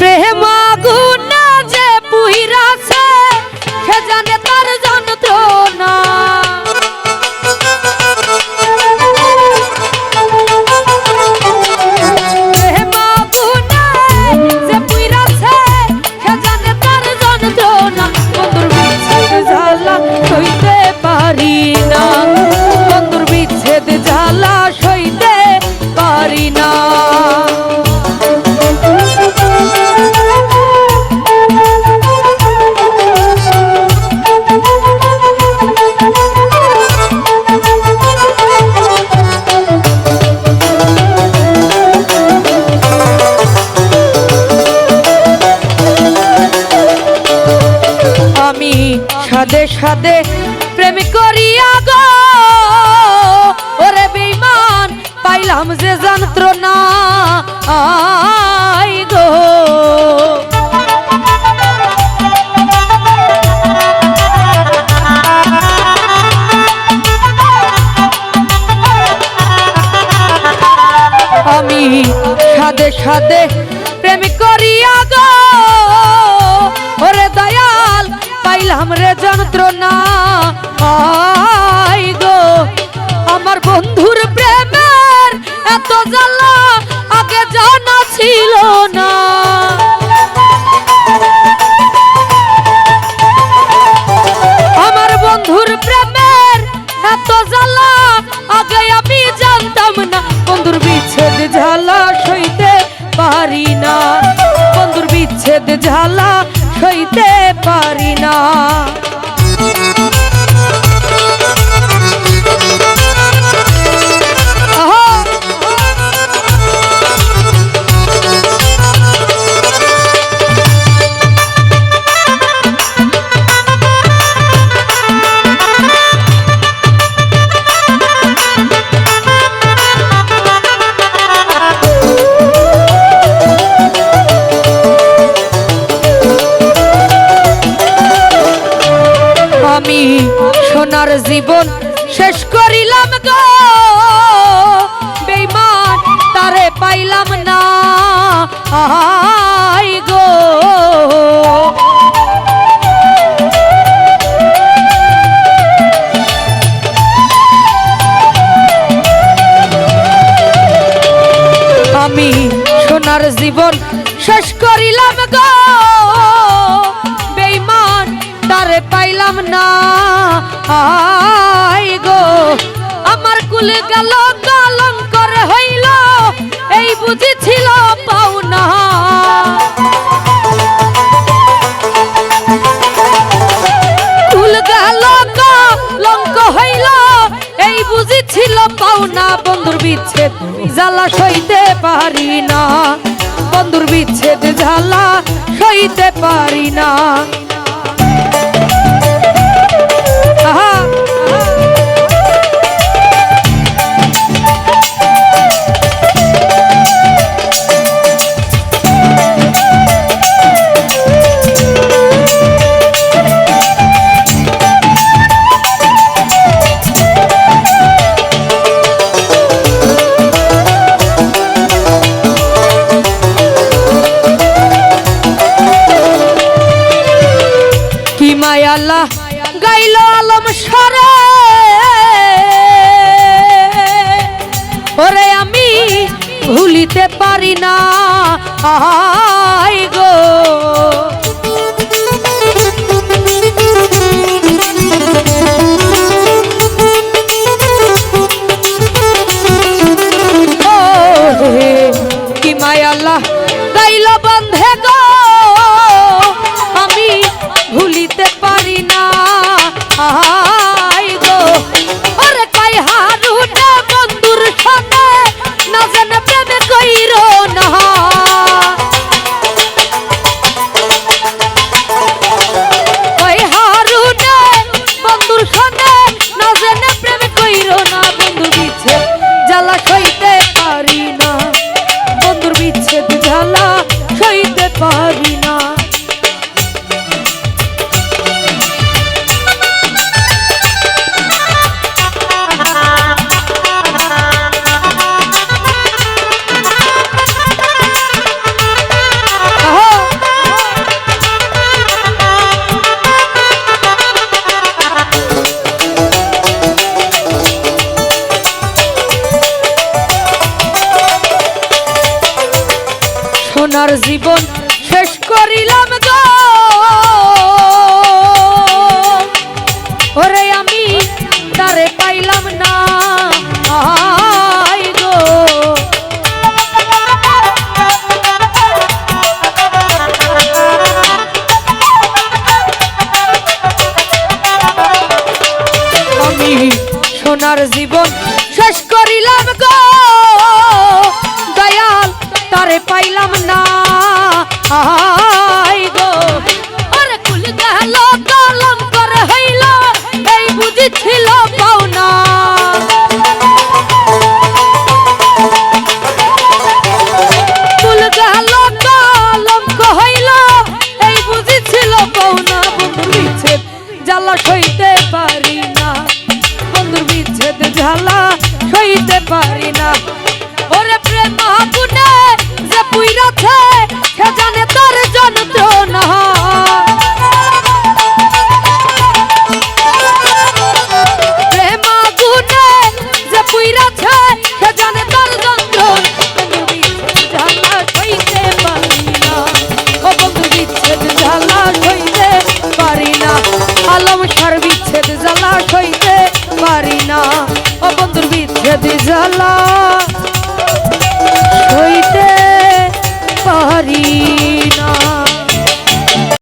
প্রেম আমি সাদে সাদে প্রেম করিয়া গো। ওরে বেঈমান, পাইলাম যে যন্ত্রণা আই গো। আমি সাদে সাদে প্রেম করিয়া গো। পাইলাম রে যন্ত্রণা আই গো। আমার বন্ধুর প্রেমের এত জ্বালা আগে জানা ছিল না। আমার বন্ধুর প্রেমের এত জ্বালা আগে আমি জানতাম না। বন্ধুর বিচ্ছেদ ঝালা সইতে পারি না। বন্ধুর বিচ্ছেদ ঝালা আমি সোনার জীবন শেষ করিলাম গো। বেইমান তারে পাইলাম না। আই গো। আমি সোনার জীবন শেষ করিলাম গো। তারে না। আই গো, আমার কুলে গেল, কলঙ্কর হইল, এই বুঝেছিল পাওনা। কুল গেল, কলঙ্ক হইল, এই বুঝেছিল পাওনা। বন্ধুর বিচ্ছেদ, জ্বালা সইতে পারি না। বন্ধুর বিচ্ছেদ, জ্বালা সইতে পারি না। কি মায়াল্লাহ গাইল আলম সরে। ওরে আমি ভুলিতে পারি না গো। কি মায়াল্লাহ গাইল বন্ধে প্রেমে সোনার জীবন শেষ করিলাম গো। ওরে আমি তারে পাইলাম না সোনার জীবন শেষ পারলাম না বিচ্ছেদ জ্বালা কইতে পারি না। অবন্ধুর বিচ্ছেদ জ্বালা।